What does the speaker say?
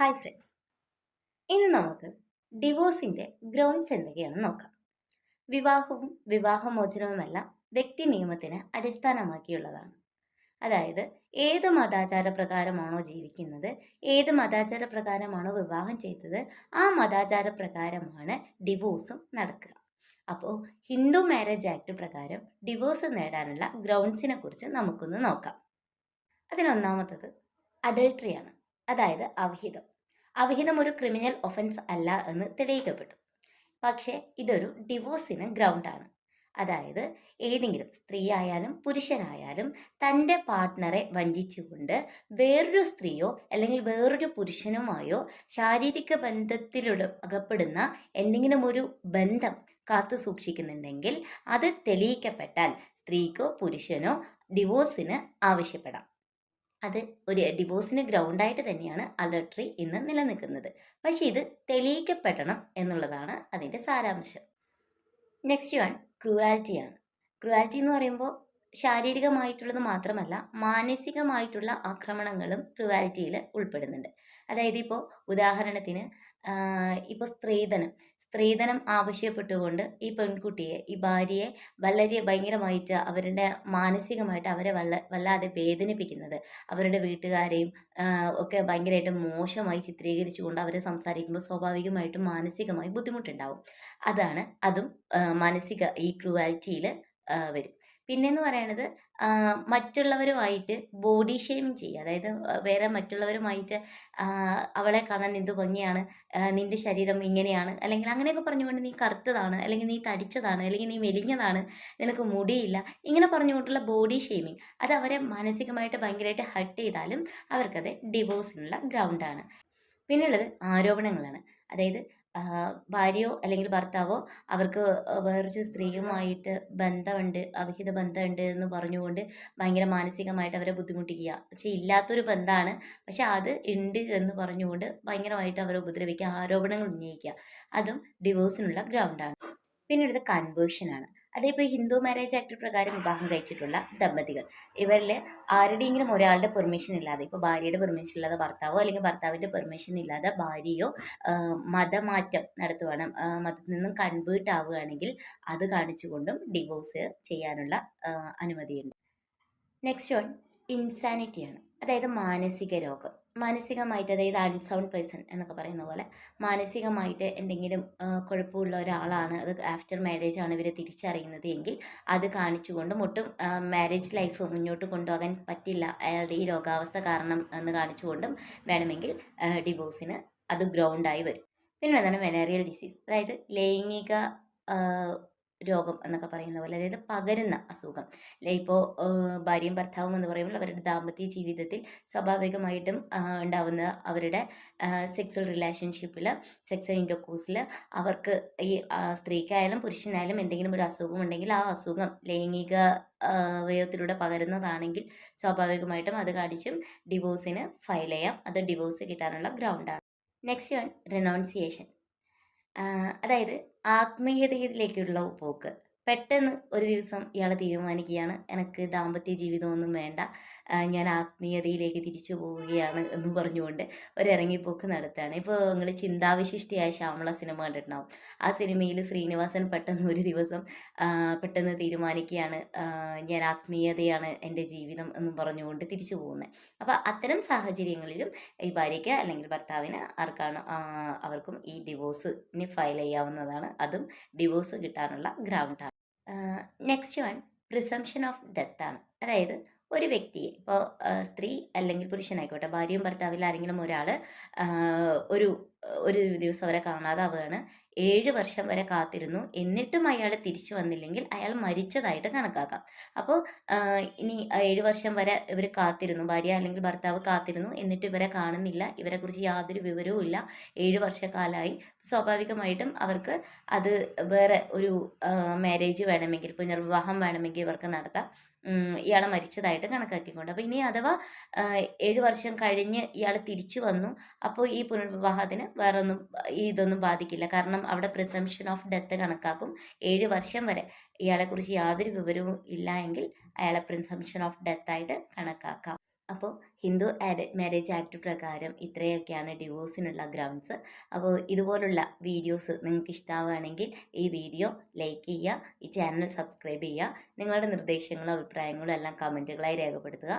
Hi friends ഇന്ന് നമുക്ക് ഡിവോഴ്സിന്റെ grounds എന്തൊക്കെയാണെന്ന് നോക്കാം. വിവാഹവും വിവാഹമോചനവുമെല്ലാം വ്യക്തി നിയമത്തിന് അടിസ്ഥാനമാക്കിയുള്ളതാണ്. അതായത് ഏത് മതാചാര പ്രകാരമാണോ ജീവിക്കുന്നത് ഏത് മതാചാര പ്രകാരമാണോ വിവാഹം ചെയ്തത് ആ മതാചാര പ്രകാരമാണ് ഡിവോഴ്സും നടക്കുക. അപ്പോൾ ഹിന്ദു മാരേജ് ആക്ട് പ്രകാരം ഡിവോഴ്സ് നേടാനുള്ള ഗ്രൗണ്ട്സിനെ കുറിച്ച് നമുക്കൊന്ന് നോക്കാം. അതിനൊന്നാമത്തത് അഡൾട്ടറിയാണ് അതായത് അവിഹിതം. അവിഹിതം ഒരു ക്രിമിനൽ ഒഫൻസ് അല്ല എന്ന് തെളിയിക്കപ്പെട്ടു. പക്ഷേ ഇതൊരു ഡിവോഴ്സിന് ഗ്രൗണ്ടാണ് അതായത് ഏതെങ്കിലും സ്ത്രീ ആയാലും പുരുഷനായാലും തന്റെ പാർട്ട്ണറെ വഞ്ചിച്ചുകൊണ്ട് വേറൊരു സ്ത്രീയോ അല്ലെങ്കിൽ വേറൊരു പുരുഷനുമായോ ശാരീരിക ബന്ധത്തിലൂടെ അകപ്പെടുന്ന എന്തെങ്കിലും ഒരു ബന്ധം കാത്തു സൂക്ഷിക്കുന്നുണ്ടെങ്കിൽ അത് തെളിയിക്കപ്പെട്ടാൽ സ്ത്രീക്കോ പുരുഷനോ ഡിവോഴ്സിന് ആവശ്യപ്പെടാം. അത് ഒരു ഡിവോഴ്സിന് ഗ്രൗണ്ടായിട്ട് തന്നെയാണ് അഡൾട്ടറി ഇന്ന് നിലനിൽക്കുന്നത്. പക്ഷേ ഇത് തെളിയിക്കപ്പെടണം എന്നുള്ളതാണ് അതിന്റെ സാരാംശം. നെക്സ്റ്റ് വൺ ക്രുവാലിറ്റിയാണ് ക്രുവാലിറ്റി എന്ന് പറയുമ്പോൾ ശാരീരികമായിട്ടുള്ളത് മാത്രമല്ല മാനസികമായിട്ടുള്ള ആക്രമണങ്ങളും ക്രുവാലിറ്റിയിൽ ഉൾപ്പെടുന്നുണ്ട്. അതായത് ഇപ്പോൾ ഉദാഹരണത്തിന് ഇപ്പോൾ സ്ത്രീധനം. സ്ത്രീധനം ആവശ്യപ്പെട്ടുകൊണ്ട് ഈ പെൺകുട്ടിയെ ഈ ഭാര്യയെ വളരെ ഭയങ്കരമായിട്ട് അവരുടെ മാനസികമായിട്ട് അവരെ വല്ല വല്ലാതെ വേദനിപ്പിക്കുന്നത്. അവരുടെ വീട്ടുകാരെയും ഒക്കെ ഭയങ്കരമായിട്ട് മോശമായി ചിത്രീകരിച്ചുകൊണ്ട് അവരെ സംസാരിക്കുമ്പോൾ സ്വാഭാവികമായിട്ടും മാനസികമായി ബുദ്ധിമുട്ടുണ്ടാവും. അതാണ് അതും മാനസിക ഈ ക്രുവാലിറ്റിയിൽ വരും. പിന്നെന്ന് പറയണത് മറ്റുള്ളവരുമായിട്ട് ബോഡി ഷെയിമിങ് ചെയ്യുക അതായത് വേറെ മറ്റുള്ളവരുമായിട്ട് അവളെ കാണാൻ എന്ത് ഭംഗിയാണ് നിന്റെ ശരീരം ഇങ്ങനെയാണ് അല്ലെങ്കിൽ അങ്ങനെയൊക്കെ പറഞ്ഞുകൊണ്ട് നീ കറുത്തതാണ് അല്ലെങ്കിൽ നീ തടിച്ചതാണ് അല്ലെങ്കിൽ നീ മെലിഞ്ഞതാണ് നിനക്ക് മുടിയില്ല ഇങ്ങനെ പറഞ്ഞുകൊണ്ടുള്ള ബോഡി ഷെയിമിങ് അത് അവരെ മാനസികമായിട്ട് ഭയങ്കരമായിട്ട് ഹർട്ട് ചെയ്താലും അവർക്കത് ഡിവോഴ്സിനുള്ള ഗ്രൗണ്ടാണ് പിന്നെയുള്ളത് ആരോപണങ്ങളാണ്. അതായത് ഭാര്യയോ അല്ലെങ്കിൽ ഭർത്താവോ അവർക്ക് വേറൊരു സ്ത്രീയുമായിട്ട് ബന്ധമുണ്ട് അവിഹിത ബന്ധമുണ്ട് എന്ന് പറഞ്ഞുകൊണ്ട് ഭയങ്കര മാനസികമായിട്ട് അവരെ ബുദ്ധിമുട്ടിക്കുക. പക്ഷേ ഇല്ലാത്തൊരു ബന്ധമാണ്. പക്ഷെ അത് ഉണ്ട് എന്ന് പറഞ്ഞുകൊണ്ട് ഭയങ്കരമായിട്ട് അവരെ ഉപദ്രവിക്കുക ആരോപണങ്ങൾ ഉന്നയിക്കുക. അതും ഡിവോഴ്സിനുള്ള ഗ്രൗണ്ടാണ് പിന്നെ പിന്നീട് കൺവേർഷനാണ് അതേപോലെ ഹിന്ദു മാരേജ് ആക്ട് പ്രകാരം വിവാഹം കഴിച്ചിട്ടുള്ള ദമ്പതികൾ. ഇവരിൽ ആരുടെയെങ്കിലും ഒരാളുടെ പെർമിഷൻ ഇല്ലാതെ ഇപ്പോൾ ഭാര്യയുടെ പെർമിഷൻ ഇല്ലാതെ ഭർത്താവോ അല്ലെങ്കിൽ ഭർത്താവിന്റെ പെർമിഷൻ ഇല്ലാതെ ഭാര്യയോ മതമാറ്റം നടത്തുവാണ് മതത്തിൽ നിന്നും കൺവേർട്ട് ആവുകയാണെങ്കിൽ അത് കാണിച്ചുകൊണ്ടും ഡിവോഴ്സ് ചെയ്യാനുള്ള അനുമതിയുണ്ട്. നെക്സ്റ്റ് വൺ ഇൻസാനിറ്റിയാണ് അതായത് മാനസിക രോഗം. മാനസികമായിട്ട് അതായത് അൺസൗണ്ട് പേഴ്സൺ എന്നൊക്കെ പറയുന്ന പോലെ മാനസികമായിട്ട് എന്തെങ്കിലും കുഴപ്പമുള്ള ഒരാളാണ് അത് ആഫ്റ്റർ മാരേജ് ആണ് ഇവർ തിരിച്ചറിയുന്നത് എങ്കിൽ അത് കാണിച്ചുകൊണ്ടും ഒട്ടും മാരേജ് ലൈഫ് മുന്നോട്ട് കൊണ്ടുപോകാൻ പറ്റില്ല. അയാളുടെ ഈ രോഗാവസ്ഥ കാരണം എന്ന് കാണിച്ചുകൊണ്ടും വേണമെങ്കിൽ ഡിവോഴ്സിന് അത് ഗ്രൗണ്ടായി വരും. പിന്നെ എന്താണ്? വെനേറിയൽ ഡിസീസ് അതായത് ലൈംഗിക രോഗം എന്നൊക്കെ പറയുന്ന പോലെ അതായത് പകരുന്ന അസുഖം. അല്ലെ ഇപ്പോൾ ഭാര്യയും ഭർത്താവും എന്ന് പറയുമ്പോൾ അവരുടെ ദാമ്പത്യ ജീവിതത്തിൽ സ്വാഭാവികമായിട്ടും ഉണ്ടാവുന്ന അവരുടെ സെക്സ്വൽ റിലേഷൻഷിപ്പിൽ സെക്സ് ഇന്റർകോഴ്സിൽ അവർക്ക് ഈ സ്ത്രീക്കായാലും പുരുഷനായാലും എന്തെങ്കിലും ഒരു അസുഖം ഉണ്ടെങ്കിൽ ആ അസുഖം ലൈംഗിക അവയവത്തിലൂടെ പകരുന്നതാണെങ്കിൽ സ്വാഭാവികമായിട്ടും അത് കാണിച്ചും ഡിവോഴ്സിന് ഫയൽ ചെയ്യാം. അത് ഡിവോഴ്സ് കിട്ടാനുള്ള ഗ്രൗണ്ടാണ് നെക്സ്റ്റ് വൺ റിനൗൺസിയേഷൻ അതായത് ആത്മീയതയിലേക്കുള്ള പോക്ക് പെട്ടെന്ന് ഒരു ദിവസം ഇയാൾ തീരുമാനിക്കുകയാണ്. എനിക്ക് ദാമ്പത്യ ജീവിതമൊന്നും വേണ്ട. ഞാൻ ആത്മീയതയിലേക്ക് തിരിച്ചു പോവുകയാണ് എന്ന് പറഞ്ഞുകൊണ്ട് ഒരു ഇറങ്ങിപ്പോക്ക് നടത്തുകയാണ്. ഇപ്പോൾ നിങ്ങൾ ചിന്താവിശിഷ്ടിയായ ശ്യാമള സിനിമ കണ്ടിട്ടുണ്ടാവും. ആ സിനിമയിൽ ശ്രീനിവാസൻ പെട്ടെന്ന് ഒരു ദിവസം പെട്ടെന്ന് തീരുമാനിക്കുകയാണ് ഞാൻ ആത്മീയതയാണ് എന്റെ ജീവിതം എന്ന് പറഞ്ഞുകൊണ്ട് തിരിച്ചു പോകുന്നത്. അപ്പോൾ അത്തരം സാഹചര്യങ്ങളിലും ഈ ഭാര്യയ്ക്ക് അല്ലെങ്കിൽ ഭർത്താവിന് ആർക്കാണ് അവർക്കും ഈ ഡിവോഴ്സിന് ഫയൽ ചെയ്യാവുന്നതാണ്. അതും ഡിവോഴ്സ് കിട്ടാനുള്ള ഗ്രൗണ്ടാണ്. Next one presumption of death ആണ്. അതായത് ഒരു വ്യക്തിയെ ഇപ്പോൾ സ്ത്രീ അല്ലെങ്കിൽ പുരുഷനായിക്കോട്ടെ ഭാര്യയും ഭർത്താവിൽ ആരെങ്കിലും ഒരാൾ ഒരു ഒരു ദിവസം അവരെ കാണാതാവുകയാണ് ഏഴ് വർഷം വരെ കാത്തിരുന്നു. എന്നിട്ടും അയാൾ തിരിച്ചു വന്നില്ലെങ്കിൽ അയാൾ മരിച്ചതായിട്ട് കണക്കാക്കാം. അപ്പോൾ ഇനി ഏഴ് വർഷം വരെ ഇവർ കാത്തിരുന്നു. ഭാര്യ അല്ലെങ്കിൽ ഭർത്താവ് കാത്തിരുന്നു. എന്നിട്ട് ഇവരെ കാണുന്നില്ല. ഇവരെക്കുറിച്ച് യാതൊരു വിവരവും ഇല്ല. ഏഴ് വർഷക്കാലമായി. സ്വാഭാവികമായിട്ടും അവർക്ക് അത് വേറെ ഒരു മാരേജ് വേണമെങ്കിൽ പുനർവിവാഹം വേണമെങ്കിൽ ഇവർക്ക് നടത്താം. ഇയാളെ മരിച്ചതായിട്ട് കണക്കാക്കിക്കൊണ്ട്. അപ്പോൾ ഇനി അഥവാ ഏഴ് വർഷം കഴിഞ്ഞ് ഇയാൾ തിരിച്ചു വന്നു. അപ്പോൾ ഈ പുനർവിവാഹത്തിന് വേറൊന്നും ഇതൊന്നും ബാധിക്കില്ല. കാരണം അവിടെ പ്രിസംഷൻ ഓഫ് ഡെത്ത് കണക്കാക്കും. ഏഴ് വർഷം വരെ ഇയാളെക്കുറിച്ച് യാതൊരു വിവരവും ഇല്ല എങ്കിൽ അയാളെ പ്രിസംഷൻ ഓഫ് ഡെത്ത് ആയിട്ട് കണക്കാക്കാം. അപ്പോൾ ഹിന്ദു മാരേജ് ആക്ട് പ്രകാരം ഇത്രയൊക്കെയാണ് ഡിവോഴ്സിനുള്ള ഗ്രൗണ്ട്സ് അപ്പോൾ ഇതുപോലുള്ള വീഡിയോസ് നിങ്ങൾക്ക് ഇഷ്ടമാവുകയാണെങ്കിൽ ഈ വീഡിയോ ലൈക്ക് ചെയ്യുക ഈ ചാനൽ സബ്സ്ക്രൈബ് ചെയ്യുക നിങ്ങളുടെ നിർദ്ദേശങ്ങളും അഭിപ്രായങ്ങളും എല്ലാം കമന്റുകളായി രേഖപ്പെടുത്തുക.